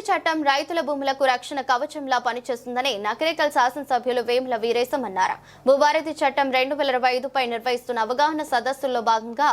భూభారతి చట్టం రైతుల భూములకు రక్షణ కవచంలా పనిచేస్తుందని నకరేకల్ శాసనసభ్యులు వేముల వీరేశం అన్నారు. భూభారతి చట్టం రెండు వేల ఇరవై ఐదుపై నిర్వహిస్తున్న అవగాహన సదస్సుల్లో భాగంగా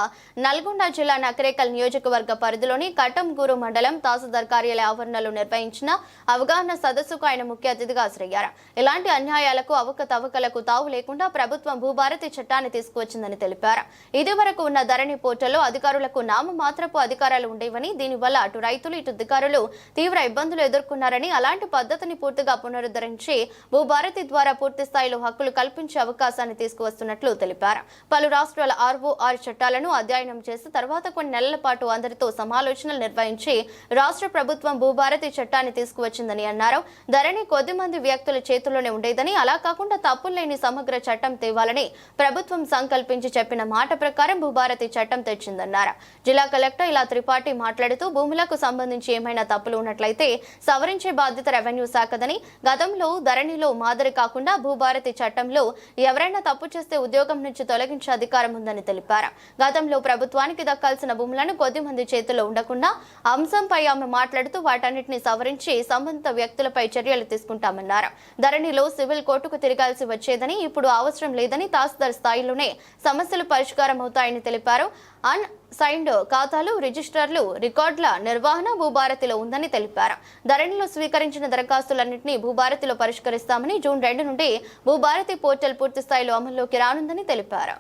నల్గొండ జిల్లా నకరేకల్ నియోజకవర్గ పరిధిలోని కటంగూరు మండలం తహసీల్దార్ కార్యాలయ ఆవరణలో నిర్వహించిన అవగాహన సదస్సుకు ఆయన ముఖ్య అతిథిగా హాజరయ్యారు. ఇలాంటి అన్యాయాలకు అవకతవకలకు తావు లేకుండా ప్రభుత్వం భూభారతి చట్టాన్ని తీసుకువచ్చిందని తెలిపారు. ఇదివరకు ఉన్న ధరణి పోర్టల్లో అధికారులకు నామమాత్రపు అధికారాలు ఉండేవని దీనివల్ల అటు రైతులు ఇటు అధికారులు తీవ్ర ఇబ్బందులు ఎదుర్కొన్నారని అలాంటి పద్ధతిని పూర్తిగా పునరుద్ధరించి భూభారతి ద్వారా పూర్తి స్థాయిలో హక్కులు కల్పించే అవకాశాన్ని తీసుకువస్తున్నట్లు తెలిపారు. పలు రాష్ట్రాల ఆర్ఓఆర్ చట్టాలను అధ్యయనం చేసి తర్వాత కొన్ని నెలల పాటు అందరితో సమాలోచనలు నిర్వహించి రాష్ట్ర ప్రభుత్వం భూభారతి చట్టాన్ని తీసుకువచ్చిందని అన్నారు. ధరణి కొద్ది మంది వ్యక్తుల చేతుల్లోనే ఉండేదని అలా కాకుండా తప్పులు లేని సమగ్ర చట్టం తేవాలని ప్రభుత్వం సంకల్పించి చెప్పిన మాట ప్రకారం భూభారతి చట్టం తెచ్చిందన్నారు. జిల్లా కలెక్టర్ ఇలా త్రిపాఠి మాట్లాడుతూ భూములకు సంబంధించి ఏమైనా తప్పులు ఉన్నట్లయితే సవరించే బాధ్యత రెవెన్యూ శాఖదని గతంలో ధరణిలో మాదిరి కాకుండా భూభారతి చట్టంలో ఎవరైనా తప్పు చేస్తే ఉద్యోగం నుంచి తొలగించే అధికారం ఉందని తెలిపారు. గతంలో ప్రభుత్వానికి దక్కాల్సిన భూములను కొద్ది మంది చేతిలో ఉండకుండా అంశంపై ఆమె మాట్లాడుతూ వాటన్నిటిని సవరించి సంబంధిత వ్యక్తులపై చర్యలు తీసుకుంటామన్నారు. ధరణిలో సివిల్ కోర్టుకు తిరగాల్సి వచ్చేదని ఇప్పుడు అవసరం లేదని తహసీల్దార్ స్థాయిలోనే సమస్యలు పరిష్కారం అవుతాయని తెలిపారు. అన్ సైన్డ్ ఖాతాలు రిజిస్టర్లు రికార్డుల నిర్వహణ భూభారతిలో ఉందని తెలిపారు. ధరణిలో స్వీకరించిన దరఖాస్తులన్నింటినీ భూభారతిలో పరిష్కరిస్తామని జూన్ రెండు నుండి భూభారతి పోర్టల్ పూర్తి స్థాయిలో అమల్లోకి రానుందని తెలిపారు.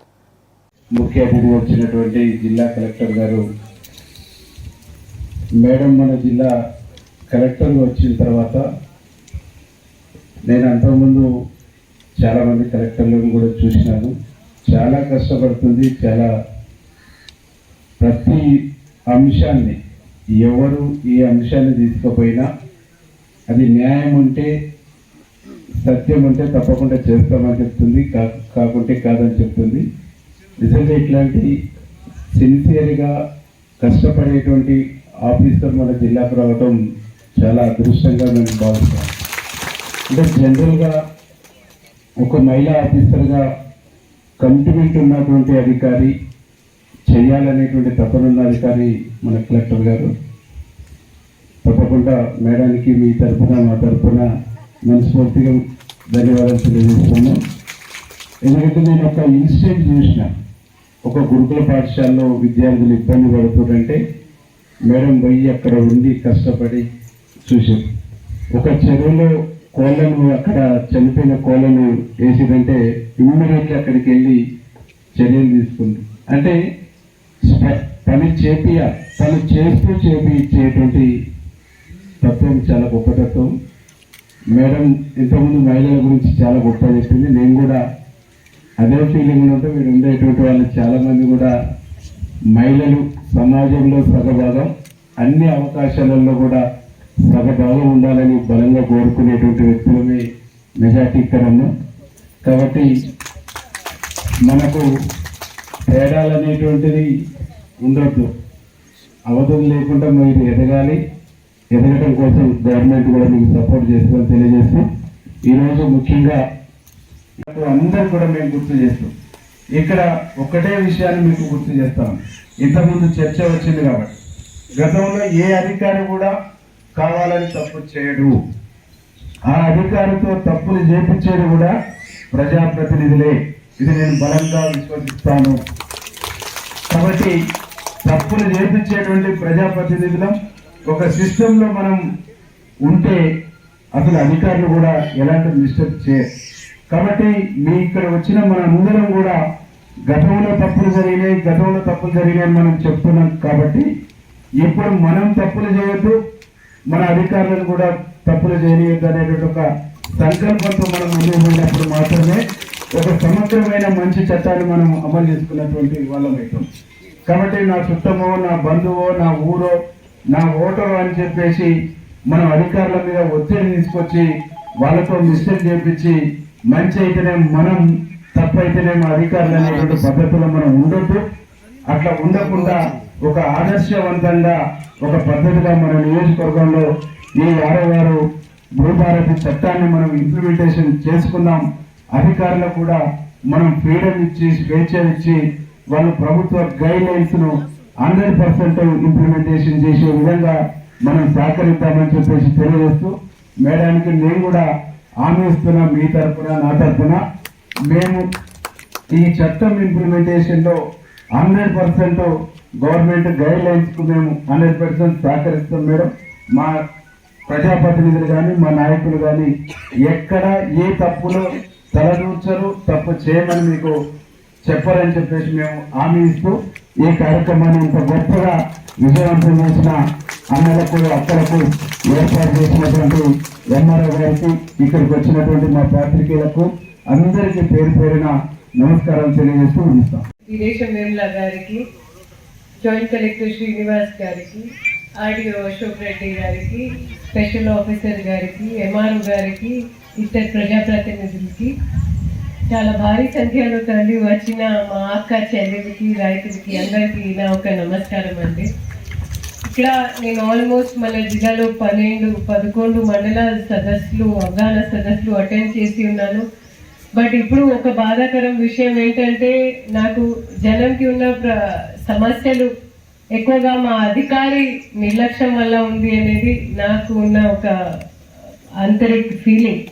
ముఖ్య అతిథి వచ్చినటువంటి జిల్లా కలెక్టర్ గారు మేడం మన జిల్లా కలెక్టర్ వచ్చిన తర్వాత నేను అంతకుముందు చాలామంది కలెక్టర్లను కూడా చూసినాను. చాలా కష్టపడుతుంది చాలా ప్రతి అంశాన్ని ఎవరు ఈ అంశాన్ని తీసుకుపోయినా అది న్యాయం ఉంటే సత్యం ఉంటే తప్పకుండా చేస్తామని చెప్తుంది కా- కాకుంటే కాదని చెప్తుంది. నిజంగా ఇట్లాంటి సిన్సియర్గా కష్టపడేటువంటి ఆఫీసర్ మన జిల్లాకు రావడం చాలా అదృష్టంగా మేము భావిస్తాం అంటే జనరల్గా ఒక మహిళా ఆఫీసర్గా కమిట్మెంట్ ఉన్నటువంటి అధికారి చేయాలనేటువంటి తపనున్న కానీ మన కలెక్టర్ గారు. తప్పకుండా మేడానికి మీ తరఫున మా తరఫున మనస్ఫూర్తిగా ధన్యవాదాలు తెలియజేస్తున్నాను. ఎందుకంటే నేను ఒక ఇన్సిడెంట్ చూసిన. ఒక గురుకుల పాఠశాలలో విద్యార్థులు ఇబ్బంది పడుతుంటే మేడం పోయి అక్కడ ఉండి కష్టపడి చూసాం ఒక చెరువులో కోళ్ళను అక్కడ చనిపోయిన కోళ్ళను వేసిదంటే ఇమ్మీడియట్లీ అక్కడికి వెళ్ళి చర్యలు తీసుకుంది. అంటే తను పని చేపియ తను చేస్తూ చేపించేటువంటి తత్వం చాలా గొప్ప తత్వం మేడం ఇంతకుముందు మహిళల గురించి చాలా గొప్ప చెప్పింది. నేను కూడా అదే ఫీలింగ్ ఉంటే మీరు ఉండేటువంటి వాళ్ళు చాలామంది కూడా మహిళలు సమాజంలో సగభాగం. అన్ని అవకాశాలలో కూడా సగభాగం ఉండాలని బలంగా కోరుకునేటువంటి వ్యక్తులమే మెజార్టీ ఇక్కడ కాబట్టి మనకు తేడాలు అనేటువంటిది ఉండొద్దు. అవధులు లేకుండా మీరు ఎదగాలి. ఎదగడం కోసం గవర్నమెంట్ కూడా మీకు సపోర్ట్ చేస్తుందని తెలియజేస్తూ ఈరోజు ముఖ్యంగా నాకు అందరూ కూడా మేము గుర్తు చేస్తాం ఇక్కడ ఒకటే విషయాన్ని మీకు గుర్తు చేస్తాం ఇంతకుముందు చర్చ వచ్చింది కాబట్టి. గతంలో ఏ అధికారి కూడా కావాలని తప్పు చేయడు. ఆ అధికారితో తప్పులు చేపించేది కూడా ప్రజాప్రతినిధులే. ఇది నేను బలంగా విశ్వసిస్తాను. కాబట్టి తప్పులు చేపించేటువంటి ప్రజాప్రతినిధులం ఒక సిస్టంలో మనం ఉంటే అసలు అధికారులు కూడా ఎలాంటి మిస్టేక్ చేయరు కాబట్టి మీ ఇక్కడ వచ్చిన మన అందరం కూడా గతంలో తప్పులు జరిగినాయి గతంలో తప్పులు జరిగినాయి మనం చెప్తున్నాం కాబట్టి ఇప్పుడు మనం తప్పులు చేయొద్దు మన అధికారులను కూడా తప్పులు చేయనియద్దు అనేటువంటి ఒక సంకల్పంతో మనం ముందుకు వెళ్ళినప్పుడు మాత్రమే ఒక సమగ్రమైన మంచి చట్టాన్ని మనం అమలు చేసుకున్నటువంటి వాళ్ళం అవుతాం కాబట్టి నా చుట్టమో నా బంధువో నా ఊరో నా ఓటరో అని చెప్పేసి మనం అధికారుల మీద ఒత్తిడి తీసుకొచ్చి వాళ్ళతో మిస్టేక్ చేపించి మంచి అయితేనే మనం తప్పైతేనే మా అధికారులు అనేటువంటి పద్ధతిలో మనం ఉండొద్దు. అట్లా ఉండకుండా ఒక ఆదర్శవంతంగా ఒక పద్ధతిగా మన నియోజకవర్గంలో ఈ వారో వారు భూభారతి చట్టాన్ని మనం ఇంప్లిమెంటేషన్ చేసుకుందాం. అధికారులకు కూడా మనం ఫ్రీడమ్ ఇచ్చి స్వేచ్ఛ ఇచ్చి వాళ్ళు ప్రభుత్వ గైడ్ లైన్స్ను హండ్రెడ్ పర్సెంట్ ఇంప్లిమెంటేషన్ చేసే విధంగా మనం సహకరిద్దామని చెప్పేసి తెలియజేస్తూ మేడానికి నేను కూడా హామీ ఇస్తున్నా మీ తరపున నా తరపున. మేము ఈ చట్టం ఇంప్లిమెంటేషన్లో హండ్రెడ్ పర్సెంట్ గవర్నమెంట్ గైడ్ లైన్స్కు మేము హండ్రెడ్ పర్సెంట్ సహకరిస్తాం మేడం. మా ప్రజాప్రతినిధులు కానీ మా నాయకులు కానీ ఎక్కడ ఏ తప్పులో తలదూర్చరు తప్పు చేయమని మీకు చెప్పరని చెప్పేసి మేము హామీ ఇస్తూ ఈ కార్యక్రమాన్ని ఇంత గొప్పగా విజయవంతం చేసిన అన్నలకు అక్కలకు ఏర్పాటు చేసినటువంటి ఎంఆర్ఓ గారికి ఇక్కడికి వచ్చినటువంటి మా పాత్రికేయులకు అందరికీ పేరు పేరున నమస్కారం తెలియజేస్తూ ఉంటాం వీరేశం వేముల గారికి జాయింట్ కలెక్టర్ శ్రీనివాస్ గారికి ఆర్డీఓ అశోక్ రెడ్డి గారికి స్పెషల్ ఆఫీసర్ గారికి ఎంఆర్ఓ గారికి ఇద్దరు ప్రజాప్రతినిధులకి చాలా భారీ సంఖ్యలో తరలి వచ్చిన మా అక్క చెల్లెలకి రైతులకి అందరికీ నా ఒక నమస్కారం అండి. ఇక్కడ నేను ఆల్మోస్ట్ మన జిల్లాలో పన్నెండు పదకొండు మండల సదస్సులు అవగాహన సదస్సులు అటెండ్ చేసి ఉన్నాను. బట్ ఇప్పుడు ఒక బాధాకరం విషయం ఏంటంటే నాకు జనంకి ఉన్న ప్ర- సమస్యలు ఎక్కువగా మా అధికారి నిర్లక్ష్యం వల్ల ఉంది అనేది నాకు ఉన్న ఒక అంతరిక్ ఫీలింగ్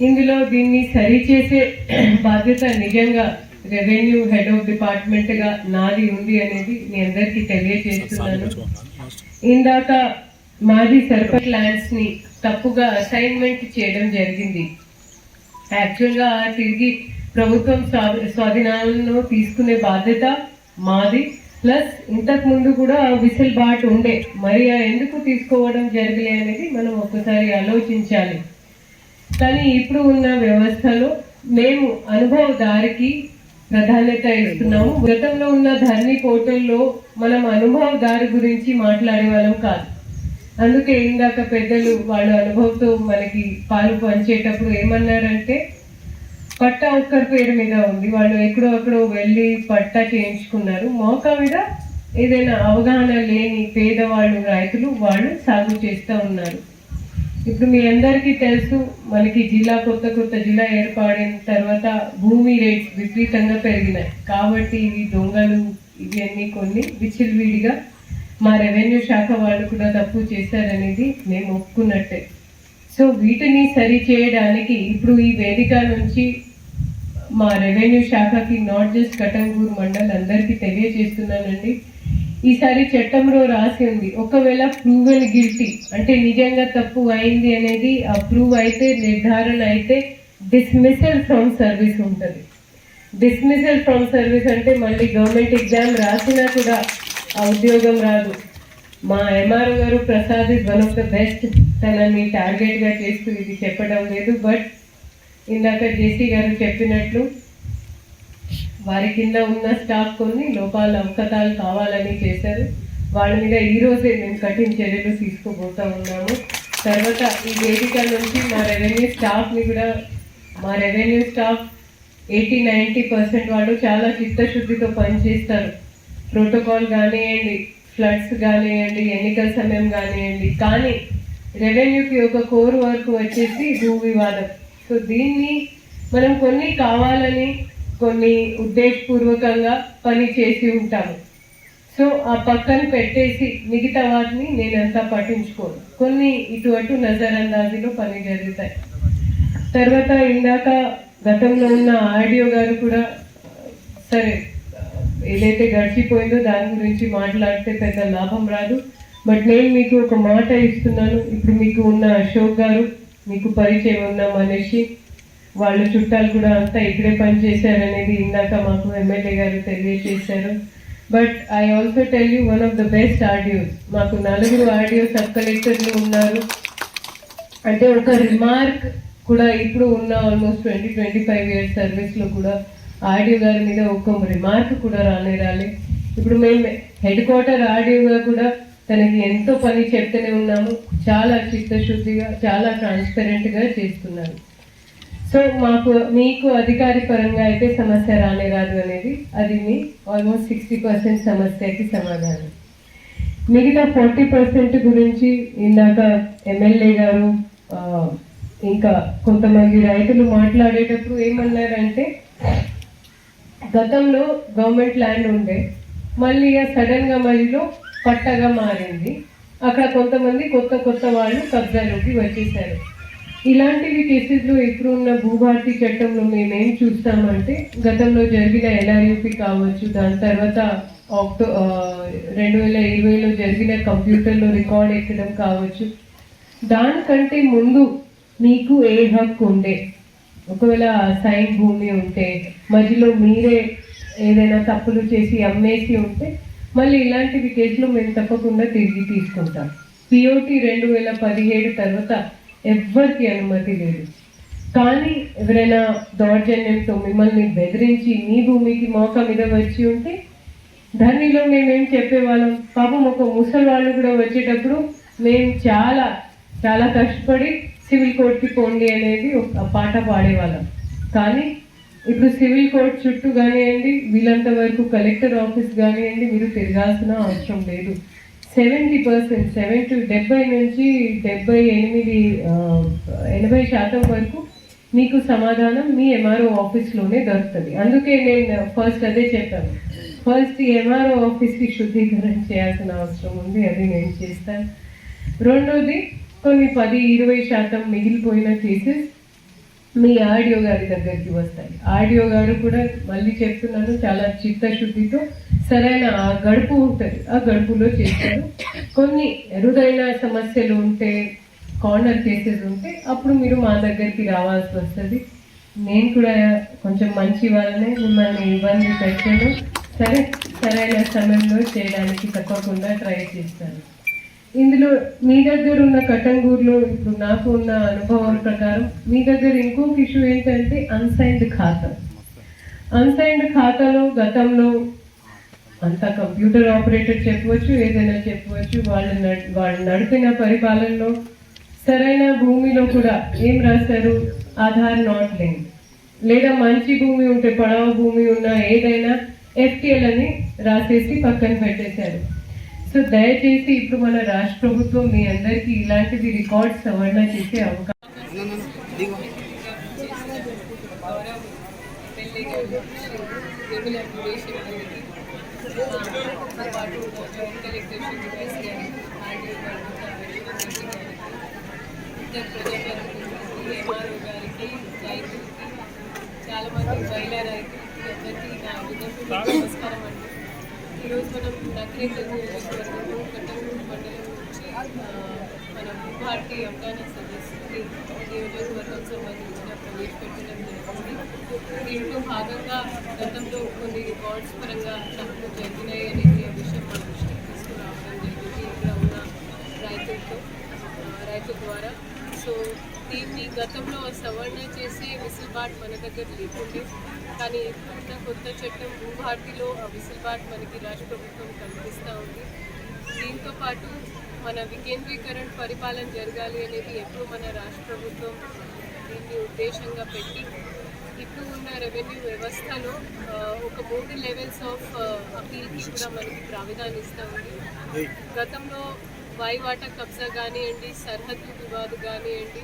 ఇందులో దీన్ని సరిచేసే బాధ్యత నిజంగా రెవెన్యూ హెడ్ ఆఫ్ డిపార్ట్మెంట్గా నాది ఉంది అనేది మీ అందరికీ తెలియజేస్తున్నాను. ఇందాక మాది సర్పంచ్ ల్యాండ్స్ని తప్పుగా అసైన్మెంట్ చేయడం జరిగింది. యాక్చువల్గా తిరిగి ప్రభుత్వం స్వా- స్వాధీనాలను తీసుకునే బాధ్యత మాది. ప్లస్ ఇంతకు ముందు కూడా విసిల్ బాట్ ఉండే మరి ఎందుకు తీసుకోవడం జరగలే అనేది మనం ఒక్కసారి ఆలోచించాలి. కానీ ఇప్పుడు ఉన్న వ్యవస్థలో మేము అనుభవదారికి ప్రాధాన్యత ఇస్తున్నాము. గతంలో ఉన్న ధరణి పోర్టల్లో మనం అనుభవదారి గురించి మాట్లాడే వాళ్ళం కాదు. అందుకే ఇందాక పెద్దలు వాళ్ళ అనుభవంతో మనకి పాలు పంచేటప్పుడు ఏమన్నారంటే పట్టా ఒక్కరి పేరు మీద ఉంది. వాళ్ళు ఎక్కడో అక్కడో వెళ్ళి పట్టా చేయించుకున్నారు. మోకా మీద ఏదైనా అవగాహన లేని పేదవాళ్ళు రైతులు వాళ్ళు సాగు చేస్తూ ఉన్నారు. ఇప్పుడు మీ అందరికీ తెలుసు మనకి జిల్లా కొత్త కొత్త జిల్లా ఏర్పడిన తర్వాత భూమి రేట్స్ విపరీతంగా పెరిగినాయి. కాబట్టి ఇవి దొంగలు ఇవి అన్ని కొన్ని విచ్చిల్విడిగా మా రెవెన్యూ శాఖ వాళ్ళు కూడా తప్పు చేశారనేది మేము ఒప్పుకున్నట్టే. సో వీటిని సరి చేయడానికి ఇప్పుడు ఈ వేదిక నుంచి మా రెవెన్యూ శాఖకి నాట్ జస్ట్ కటంగూరు మండల్ అందరికీ తెలియజేస్తున్నానండి. ఈసారి చట్టంలో రాసి ఉంది. ఒకవేళ ప్రూవెల్ గిల్టీ అంటే నిజంగా తప్పు అయింది అనేది అప్రూవ్ అయితే నిర్ధారణ అయితే డిస్మిసల్ ఫ్రమ్ సర్వీస్ ఉంటుంది. డిస్మిసల్ ఫ్రమ్ సర్వీస్ అంటే మళ్ళీ గవర్నమెంట్ ఎగ్జామ్ రాసినా కూడా ఆ ఉద్యోగం రాదు. మా ఎంఆర్ఓ గారు Prasad is one of the best తనని టార్గెట్గా చేస్తూ ఇది చెప్పడం లేదు బట్ ఇందాక జేసీ గారు చెప్పినట్లు వారి కింద ఉన్న స్టాఫ్ కొన్ని లోపాల అవకతాలు కావాలని చేశారు. వాళ్ళ మీద ఈ రోజే మేము కఠిన చర్యలు తీసుకోబోతా ఉన్నాము. తర్వాత ఈ వేదిక నుంచి మా రెవెన్యూ స్టాఫ్ని కూడా మా revenue staff eighty ninety percent వాళ్ళు చాలా చిత్తశుద్ధితో పనిచేస్తారు. ప్రోటోకాల్ కానివ్వండి ఫ్లడ్స్ కానివ్వండి ఎన్నికల సమయం కానివ్వండి. కానీ రెవెన్యూకి ఒక కోర్ వర్క్ వచ్చేసి భూ వివాదం సో దీన్ని మనం కొన్ని కావాలని కొన్ని ఉద్దేశపూర్వకంగా పని చేసి ఉంటాము సో ఆ పక్కన పెట్టేసి మిగతా వాటిని నేనంతా పట్టించుకోను. కొన్ని ఇటు అటు నజరందాజీలో పని జరుగుతాయి. తర్వాత ఇందాక గతంలో ఉన్న ఆడియో గారు కూడా సరే ఏదైతే గడిచిపోయిందో దాని గురించి మాట్లాడితే పెద్ద లాభం రాదు. బట్ నేను మీకు ఒక మాట ఇస్తున్నాను. ఇప్పుడు మీకు ఉన్న అశోక్ గారు మీకు పరిచయం ఉన్న మనిషి వాళ్ళ చుట్టాలు కూడా అంతా ఇక్కడే పనిచేశారనేది ఇందాక మాకు ఎమ్మెల్యే గారు తెలియజేశారు. But I also tell you one of the best audios మాకు నలుగురు ఆడియో సబ్ కలెక్టర్లు ఉన్నారు. అంటే ఒక రిమార్క్ కూడా ఇప్పుడు ఉన్న almost twenty twenty five years సర్వీస్లో కూడా ఆడియో గారి మీద ఒక రిమార్క్ కూడా రానే రాలే. ఇప్పుడు మేము హెడ్ క్వార్టర్ ఆడియోగా కూడా తనకి ఎంతో పని చెప్తూనే ఉన్నాము. చాలా చిత్తశుద్ధిగా చాలా ట్రాన్స్పరెంట్గా చేస్తున్నారు. సో మాకు మీకు అధికారి పరంగా అయితే సమస్య రానే రాదు అనేది అది మీ ఆల్మోస్ట్ సిక్స్టీ పర్సెంట్ సమస్యకి సమాధానం. మిగతా ఫార్టీ పర్సెంట్ గురించి ఇందాక ఎమ్మెల్యే గారు ఇంకా కొంతమంది రైతులు మాట్లాడేటప్పుడు ఏమన్నారంటే గతంలో గవర్నమెంట్ ల్యాండ్ ఉండే మళ్ళీ సడన్గా మధ్యలో పట్టగా మారింది. అక్కడ కొంతమంది కొత్త కొత్త వాళ్ళు కబ్జాలోకి వచ్చేసారు. ఇలాంటివి కేసెస్లో ఇప్పుడు ఉన్న భూభారతి చట్టంలో మేమేం చూస్తామంటే గతంలో జరిగిన ఎల్ఆర్యూపీ కావచ్చు దాని తర్వాత ఆక్టో రెండు వేల ఇరవైలో జరిగిన కంప్యూటర్లో రికార్డ్ ఎక్కడం కావచ్చు. దానికంటే ముందు మీకు ఏ హక్కు ఉండే? ఒకవేళ సైన్ భూమి ఉంటే మధ్యలో మీరే ఏదైనా తప్పులు చేసి అమ్మేసి ఉంటే మళ్ళీ ఇలాంటివి కేసులు మేము తప్పకుండా తిరిగి తీసుకుంటాం. పిఓటి రెండు వేల పదిహేడు తర్వాత ఎవ్వరికి అనుమతి లేదు. కానీ ఎవరైనా దౌర్జన్యంతో మిమ్మల్ని బెదిరించి మీ భూమికి మోక మీద వచ్చి ఉంటే ధరణిలో మేమేం చెప్పేవాళ్ళం? పాపం ఒక ముసలి వాళ్ళు కూడా వచ్చేటప్పుడు మేము చాలా చాలా కష్టపడి సివిల్ కోర్ట్కి పోండి అనేది ఒక పాట పాడేవాళ్ళం. కానీ ఇప్పుడు సివిల్ కోర్ట్ చుట్టూ కానివ్వండి వీళ్ళంత వరకు కలెక్టర్ ఆఫీస్ కానివ్వండి మీరు తిరగాల్సిన అవసరం లేదు. సెవెంటీ పర్సెంట్ సెవెంటీ డెబ్బై నుంచి డెబ్బై ఎనిమిది ఎనభై శాతం వరకు మీకు సమాధానం మీ ఎంఆర్ఓ ఆఫీస్లోనే దొరుకుతుంది. అందుకే నేను ఫస్ట్ అదే చెప్పాను. ఫస్ట్ ఎంఆర్ఓ ఆఫీస్కి శుద్ధీకరణ చేయాల్సిన అవసరం ఉంది అది నేను చేస్తాను. రెండోది కొన్ని పది ఇరవై శాతం మిగిలిపోయిన కేసెస్ మీ ఆడియో గారి దగ్గరికి వస్తాయి. ఆడియో గారు కూడా మళ్ళీ చెప్తున్నాను చాలా చిత్తశుద్ధితో సరైన ఆ గడుపు ఉంటుంది. ఆ గడుపులో చేస్తారు. కొన్ని ఎరుదైన సమస్యలు ఉంటే కార్నర్ కేసెస్ ఉంటే అప్పుడు మీరు మా దగ్గరికి రావాల్సి వస్తుంది. నేను కూడా కొంచెం మంచి వాళ్ళనే మిమ్మల్ని ఇబ్బంది పెట్టాను. సరే సరైన సమయంలో చేయడానికి తప్పకుండా ట్రై చేస్తాను. ఇందులో మీ దగ్గర ఉన్న కట్టంగూరులో ఇప్పుడు నాకు ఉన్న అనుభవం ప్రకారం మీ దగ్గర ఇంకొక ఇష్యూ ఏంటంటే అన్సైన్డ్ ఖాతా. అన్సైన్డ్ ఖాతాలో గతంలో అంతా కంప్యూటర్ ఆపరేటర్ చెప్పవచ్చు ఏదైనా చెప్పవచ్చు వాళ్ళు వాళ్ళు నడిపిన పరిపాలనలో సరైన భూమిలో కూడా ఏం రాస్తారు ఆధార్ నాట్ లింక్ లేదా మంచి భూమి ఉంటే పడవ భూమి ఉన్న ఏదైనా ఎఫ్టీఎల్ అని రాసేసి పక్కన పెట్టేశారు. సో దయచేసి ఇప్పుడు మన రాష్ట్ర ప్రభుత్వం మీ అందరికీ ఇలాంటివి రికార్డ్స్ సవరణ చేసే అవకాశం. చాలా మంది మహిళా రైతులకి నా విన్నపం నమస్కారం అండి ఈరోజు మనం నకరేకల్ నియోజకవర్గంలో కట్టంగూరు మండలం నుంచి మన భారతీయ అవగాహన సదస్సుకి నియోజకవర్గం సంబంధించిన ప్రవేశపెట్టడం జరిగింది. దీంట్లో భాగంగా గతంలో కొన్ని రికార్డ్స్ పరంగా తప్పులు జరిగినాయి అనేది ఆ విషయం మన దృష్టికి తీసుకురావడం జరిగింది. ఇక్కడ ఉన్న రైతులతో రైతు ద్వారా. సో దీన్ని గతంలో సవరణ చేసే విసులుబాటు మన దగ్గర లేకుండే కానీ ఇప్పుడున్న కొత్త చట్టం భూభారతిలో ఆ వెసులుబాటు మనకి రాష్ట్ర ప్రభుత్వం కల్పిస్తూ ఉంది. దీంతో పాటు మన వికేంద్రీకరణ పరిపాలన జరగాలి అనేది ఎప్పుడు మన రాష్ట్ర ప్రభుత్వం దీన్ని ఉద్దేశంగా పెట్టి ఇప్పుడు ఉన్న రెవెన్యూ వ్యవస్థలో ఒక మూడు లెవెల్స్ ఆఫ్ అపీల్కి కూడా మనకి ప్రావిధానం ఇస్తూ ఉంది. గతంలో వాయువాట కబ్జా కానివ్వండి సరిహద్దు వివాదు కానివ్వండి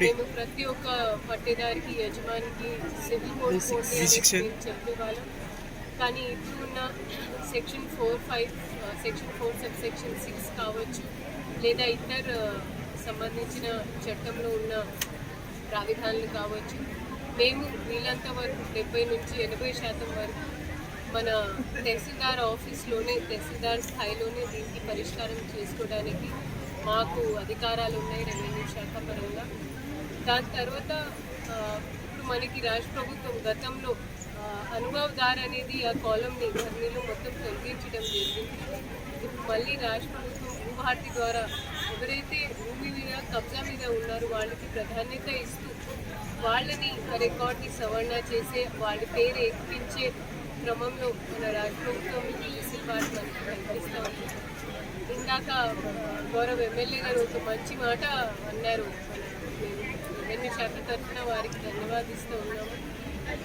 మేము ప్రతి ఒక్క పట్టేదారికి యజమానికి సివిల్ కోడ్ పోతే మేము చెప్పేవాళ్ళం. కానీ ఇప్పుడు ఉన్న section four five section four sub section six కావచ్చు లేదా ఇతర సంబంధించిన చట్టంలో ఉన్న ప్రావిధానాలు కావచ్చు మేము వీలంత వరకు డెబ్బై నుంచి ఎనభై శాతం వరకు మన తహసీల్దార్ ఆఫీస్లోనే తహసీల్దార్ స్థాయిలోనే దీనికి పరిష్కారం చేసుకోవడానికి మాకు అధికారాలు ఉన్నాయి రెవెన్యూ శాఖ పరంగా. దాని తర్వాత ఇప్పుడు మనకి రాష్ట్ర ప్రభుత్వం గతంలో అనుభవదార్ అనేది ఆ కాలంని ధర్నీలో మొత్తం తొలగించడం జరిగింది. ఇప్పుడు మళ్ళీ రాష్ట్ర ప్రభుత్వం భూభారతి ద్వారా ఎవరైతే భూమి మీద కబ్జా మీద ఉన్నారో వాళ్ళకి ప్రాధాన్యత ఇస్తూ వాళ్ళని రికార్డ్ని సవరణ చేసే వాళ్ళ పేరు ఎక్కించే క్రమంలో మన రాష్ట్ర ప్రభుత్వం ఈ వెసులుబాటు మనకి కనిపిస్తూ ఉంది. ఇందాక గౌరవ ఎమ్మెల్యే గారు ఒక మంచి మాట అన్నారు. రెవెన్యూ శాఖ తరఫున వారికి ధన్యవాదిస్తూ ఉన్నాము.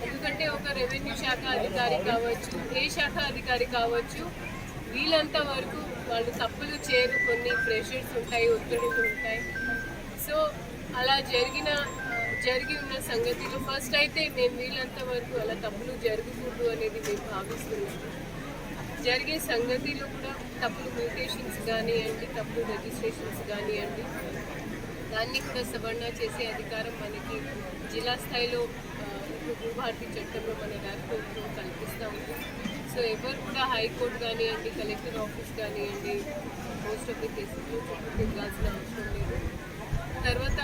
ఎందుకంటే ఒక రెవెన్యూ శాఖ అధికారి కావచ్చు ఏ శాఖ అధికారి కావచ్చు వీళ్ళంతా వరకు వాళ్ళు తప్పులు చేయరు. కొన్ని ప్రెషర్స్ ఉంటాయి ఒత్తిడిలు ఉంటాయి. సో అలా జరిగిన జరిగి ఉన్న సంగతిలో ఫస్ట్ అయితే మేము వీళ్ళంత వరకు అలా తప్పులు జరగకూడదు అనేది మేము భావిస్తున్నాము. జరిగే సంగతిలో కూడా తప్పుడు మ్యూటేషన్స్ కానివ్వండి తప్పుడు రిజిస్ట్రేషన్స్ కానివ్వండి దాన్ని కూడా సవరణ చేసే అధికారం మనకి జిల్లా స్థాయిలో ఇప్పుడు భూభారతి చట్టంలో మన రాష్ట్ర కల్పిస్తూ ఉంది. సో ఎవరు కూడా హైకోర్టు కానివ్వండి కలెక్టర్ ఆఫీస్ కానివ్వండి మోస్ట్ ఆఫ్ ది కేసెస్లో తిరగాల్సిన అవసరం లేదు. తర్వాత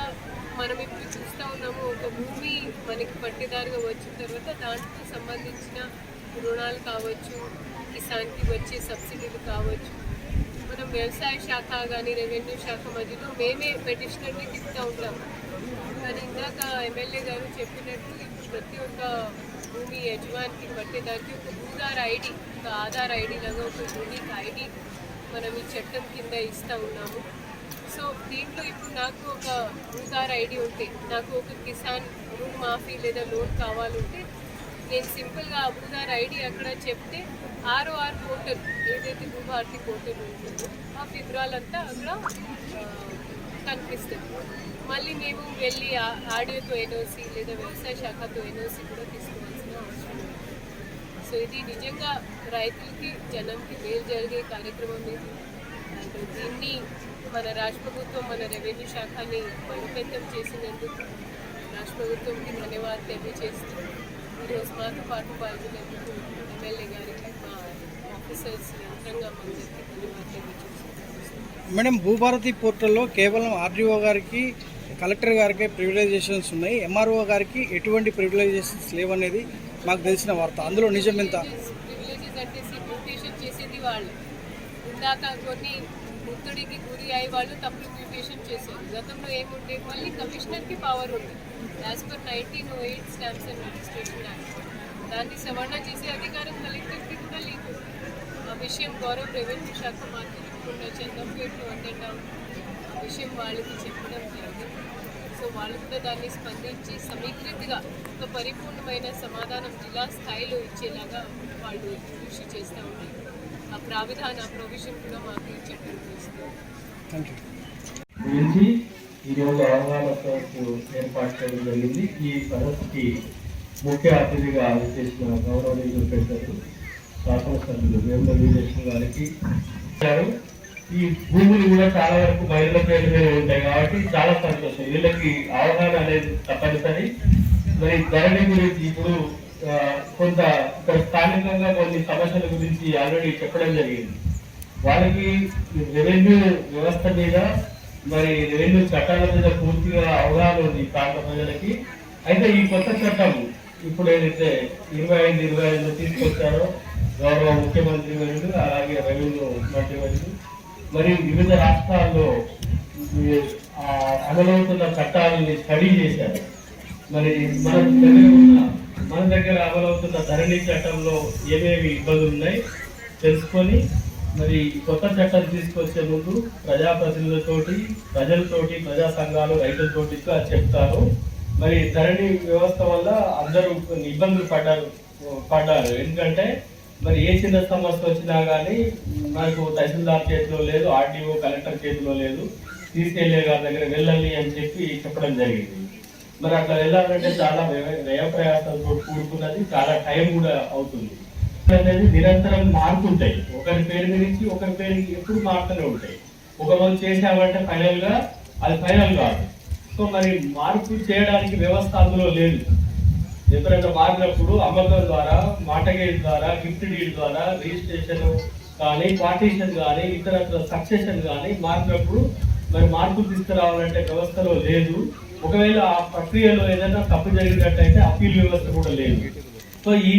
మనం ఇప్పుడు చూస్తూ ఉన్నాము ఒక భూమి మనకి పట్టేదారుగా వచ్చిన తర్వాత దానికి సంబంధించిన రుణాలు కావచ్చు కిసాన్కి వచ్చే సబ్సిడీలు కావచ్చు. మనం వ్యవసాయ శాఖ కానీ రెవెన్యూ శాఖ మధ్యలో మేమే పెటిషనర్ని తిప్పుతూ ఉంటాం. కానీ ఇందాక ఎమ్మెల్యే గారు చెప్పినట్టు ఇప్పుడు ప్రతి ఒక్క భూమి యజమానికి పట్టేదానికి ఒక భూదార్ ఐడి ఒక ఆధార్ ఐడి లాగా ఒక యూనిక్ ఐడి మనం ఈ చట్టం కింద ఇస్తూ ఉన్నాము. సో దీంట్లో ఇప్పుడు నాకు ఒక భూదార్ ఐడి ఉంటే నాకు ఒక కిసాన్ రుణ మాఫీ లేదా లోన్ కావాలంటే నేను సింపుల్గా ఆ భూదార్ ఐడి అక్కడ చెప్తే ఆర్ఓఆర్ పోర్టల్ ఏదైతే భూభారతి పోర్టల్ ఉంటుందో ఆ వివరాలంతా అక్కడ కనిపిస్తుంది. మళ్ళీ మేము వెళ్ళి ఆడియోతో ఎన్ఓసి లేదా వ్యవసాయ శాఖతో ఎన్ఓసి కూడా తీసుకోవాల్సిన అవసరం సో ఇది నిజంగా రైతులకి జనంకి మేలు జరిగే కార్యక్రమం ఇది. అండ్ దీన్ని మన రాష్ట్ర ప్రభుత్వం మన రెవెన్యూ శాఖని బలోపేతం చేసినందుకు రాష్ట్ర ప్రభుత్వంకి ధన్యవాదాలు తెలియజేస్తూ ఈరోజు మాతో పాటు పాల్గొనేందుకు ఎమ్మెల్యేగా గారికి మా ఆఫీసర్స్ యంత్రాంగం అందరికీ ధన్యవాదాలు తెలియజేస్తున్నాను మేడం భూభారతి పోర్టల్లో కేవలం ఆర్డీఓ గారికి కలెక్టర్ గారికి ప్రివిలైజేషన్స్ ఉన్నాయి. ఎంఆర్ఓ గారికి ఎటువంటి ప్రివిలైజేషన్స్ లేవనేది మాకు తెలిసిన వార్త. అందులో నిజం ఎంత? ప్రివిలేజెస్ మ్యూటేషన్ చేసేది వాళ్ళు ఒత్తిడికి గురి అయ్యి వాళ్ళు తప్పుడు మ్యూటేషన్ చేశారు. గతంలో ఏముండే? మళ్ళీ కమిషనర్కి పవర్ ఉంది. As per nineteen o eight stamps and registration act దాన్ని సవరణ చేసే అధికారం కలెక్టర్కి విషయం గౌరవ రెవెన్యూ శాఖ మాట్లాడుకున్న చందంపేటలో అటెండ్ ఆ విషయం వాళ్ళకి చెప్పడం జరిగింది. సో వాళ్ళు కూడా దాన్ని స్పందించి సమీకృతిగా ఒక పరిపూర్ణమైన సమాధానం జిల్లా స్థాయిలో ఇచ్చేలాగా వాళ్ళు కృషి చేస్తూ ఉన్నారు. ఆ ప్రావిధాన ప్రొవిజన్ కూడా మాకు యూ గురించి ఈరోజు అవగాహన సదస్సు ఏర్పాటు చేయడం జరిగింది. ఈ సదస్సుకి ముఖ్య అతిథిగా చేసిన గౌరవనీయులు పెద్దలు శాసనసభ్యులు వేముల గారికి ఈ భూములు కూడా చాలా వరకు మహిళల పేరు మీద ఉంటాయి కాబట్టి చాలా సంతోషం. వీళ్ళకి అవగాహన అనేది తప్పనిసరి. మరి ధరణి గురించి ఇప్పుడు కొంత ఇక్కడ స్థానికంగా కొన్ని సమస్యల గురించి ఆల్రెడీ చెప్పడం జరిగింది. వాళ్ళకి రెవెన్యూ వ్యవస్థ మీద మరి రెవెన్యూ చట్టాల మీద పూర్తిగా అవగాహన ఉంది ప్రాంత ప్రజలకి. అయితే ఈ కొత్త చట్టం ఇప్పుడు ఏదైతే ఇరవై ఐదు ఇరవై ఐదు తీసుకొచ్చారో గౌరవ ముఖ్యమంత్రి వర్యుడు అలాగే రెవెన్యూ మంత్రి వర్యుడు మరి వివిధ రాష్ట్రాల్లో అమలవుతున్న చట్టాలని స్టడీ చేశారు. మరి మన దగ్గర ఉన్న మన దగ్గర అమలవుతున్న ధరణి చట్టంలో ఏమేమి ఇబ్బందులు ఉన్నాయి తెలుసుకొని మరి కొత్త చట్టం తీసుకొచ్చే ముందు ప్రజాప్రతినిధులతోటి ప్రజలతోటి ప్రజా సంఘాలు రైతులతోటి చెప్తారు మరి ధరణి వ్యవస్థ వల్ల అందరూ కొన్ని ఇబ్బందులు పడ్డారు పడ్డారు. ఎందుకంటే మరి ఏ చిన్న సమస్య వచ్చినా కానీ మనకు తహసీల్దార్ చేతిలో లేదు ఆర్డీఓ కలెక్టర్ చేతిలో లేదు. తీసుకెళ్ళే గారి దగ్గర వెళ్ళాలి అని చెప్పి చెప్పడం జరిగింది. మరి అట్లా వెళ్ళాలంటే చాలా వ్యయ ప్రయాసాలతో కూడుకున్నది చాలా టైం కూడా అవుతుంది. అనేది నిరంతరం మారుతుంటాయి. ఒకరి పేరు గురించి ఒకరి పేరు ఎప్పుడు మారుతూనే ఉంటాయి. ఒక రోజు చేసామంటే ఫైనల్గా అది ఫైనల్ కాదు. సో మరి మార్పు చేయడానికి వ్యవస్థ అందులో లేదు. ఎప్పుడైనా మారినప్పుడు అమ్మకం ద్వారా మాటగేట్ ద్వారా గిఫ్ట్ డీడ్ ద్వారా రిజిస్ట్రేషన్ కానీ పార్టీషన్ కానీ ఇతర సక్సెషన్ కానీ మారినప్పుడు మరి మార్పులు తీసుకురావాలంటే వ్యవస్థలో లేదు. ఒకవేళ ఆ ప్రక్రియలో ఏదైనా తప్పు జరిగినట్టయితే అప్పీల్ వ్యవస్థ కూడా లేదు. సో ఈ